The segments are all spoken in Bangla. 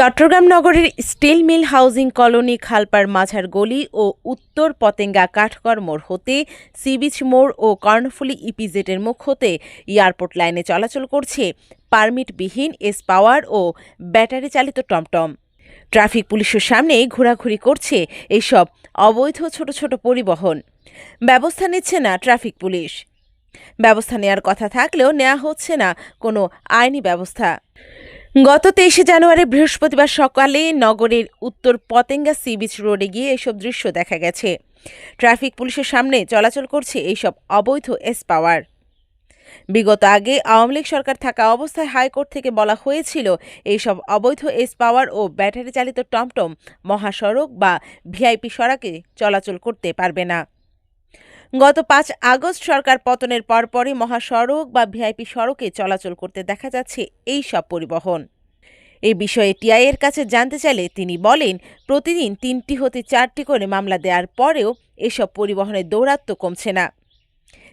চট্টগ্রাম নগরের স্টিল মিল হাউজিং কলোনি খালপার মাঝার গলি ও উত্তর পতেঙ্গা কাঠকর মোড় হতে সিবিচ মোড় ও কর্ণফুলী ইপিজেটের মুখ হতে এয়ারপোর্ট লাইনে চলাচল করছে পারমিটবিহীন এস পাওয়ার ও ব্যাটারি চালিত টমটম। ট্রাফিক পুলিশের সামনে ঘোরাঘুরি করছে এইসব অবৈধ ছোট ছোট পরিবহন। ব্যবস্থা নিচ্ছে না ট্রাফিক পুলিশ। ব্যবস্থা নেওয়ার কথা থাকলেও নেওয়া হচ্ছে না কোনো আইনি ব্যবস্থা। গত তেইশে জানুয়ারি বৃহস্পতিবার সকালে নগরের উত্তর পতেঙ্গা সি বিচ রোডে গিয়ে এসব দৃশ্য দেখা গেছে। ট্রাফিক পুলিশের সামনে চলাচল করছে এইসব অবৈধ এস পাওয়ার। বিগত আগে আওয়ামী লীগ সরকার থাকা অবস্থায় হাইকোর্ট থেকে বলা হয়েছিল, এইসব অবৈধ এস পাওয়ার ও ব্যাটারি চালিত টমটম, মহাসড়ক বা ভিআইপি সড়কে চলাচল করতে পারবে না। গত পাঁচ আগস্ট সরকার পতনের পরপরই মহাসড়ক বা ভিআইপি সড়কে চলাচল করতে দেখা যাচ্ছে এই সব পরিবহন। এই বিষয়ে টিআইয়ের কাছে জানতে চাইলে তিনি বলেন, প্রতিদিন তিনটি হতে চারটি করে মামলা দেওয়ার পরেও এসব পরিবহনের দৌরাত্ম্য কমছে না।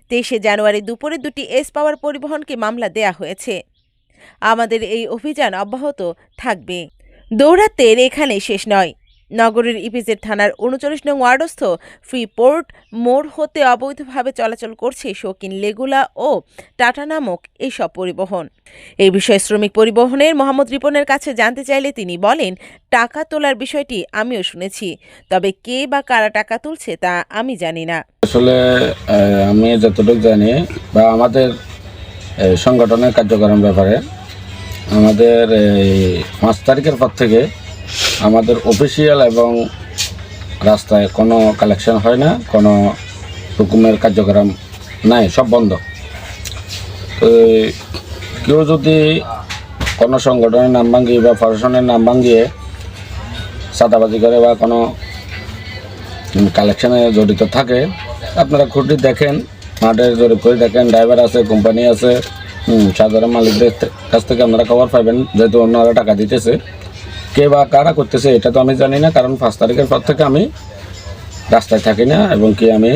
তেইশে জানুয়ারি দুপুরে দুটি এস পাওয়ার পরিবহনকে মামলা দেয়া হয়েছে। আমাদের এই অভিযান অব্যাহত থাকবে। দৌরাত্মের এখানে শেষ নয়। নগরের ইপিজেড থানার উনচল্লিশ নং ওয়ার্ডস্থ ফ্রি পোর্ট মোড় হতে অবৈধভাবে চলাচল করছে শৌকিন লেগুলা ও টাটা নামক এইসব পরিবহন। এই বিষয়ে শ্রমিক পরিবহনের মোহাম্মদ রিপনের কাছে জানতে চাইলে তিনি বলেন, টাকা তোলার বিষয়টি আমিও শুনেছি, তবে কে বা কারা টাকা তুলছে তা আমি জানি না। আসলে আমি যতটুকু জানি, বা আমাদের সংগঠনের কার্যক্রম ব্যাপারে, আমাদের পাঁচ তারিখের পর থেকে আমাদের অফিসিয়াল এবং রাস্তায় কোনো কালেকশন হয় না, কোনো রকমের কার্যক্রম নাই, সব বন্ধ। তো কেউ যদি কোনো সংগঠনের নাম ভাঙিয়ে বা প্রশাসনের নাম ভাঙিয়ে চাঁদাবাজি করে বা কোনো কালেকশনে জড়িত থাকে, আপনারা খুঁটি দেখেন মাঠে জরিপ করে দেখেন ড্রাইভার আছে কোম্পানি আছে সাধারণ মালিকদের কাছ থেকে আপনারা খবর পাবেন, যেহেতু অন্যরা টাকা দিতেছে। কে বা কারা করতেছে এটা তো আমি জানি না কারণ পাঁচ তারিখের পর থেকে আমি রাস্তায় থাকি না এবং কি আমি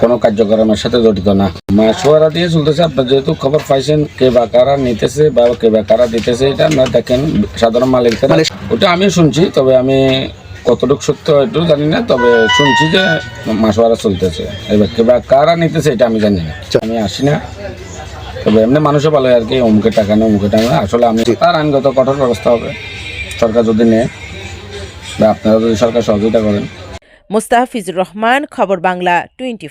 কোনো কার্যক্রমের সাথে জড়িত না। মাসোয়ারা দিয়ে চলতেছে আপনার যেহেতু খবর পাইছেন কে বা কারা নিতেছে বা কে বা কারা দিতেছে এটা আপনারা দেখেন সাধারণ মালিকদের ওটা আমি শুনছি তবে আমি কতটুকু সত্য একটু জানি না তবে শুনছি যে মাসোয়ারা চলতেছে। এবার কে বা কারা নিতেছে এটা আমি জানি না। আমি আসি না। তবে এমনি মানুষও বলে আর কি অমুকে টাকা নেই অমুকে টাকা আসলে আমি তার আইনগত কঠোর ব্যবস্থা হবে। সরকার যদি নেয় বা আপনারা যদি সরকার সহযোগিতা করেন। মোস্তাফিজুর রহমান খবর বাংলা টোয়েন্টি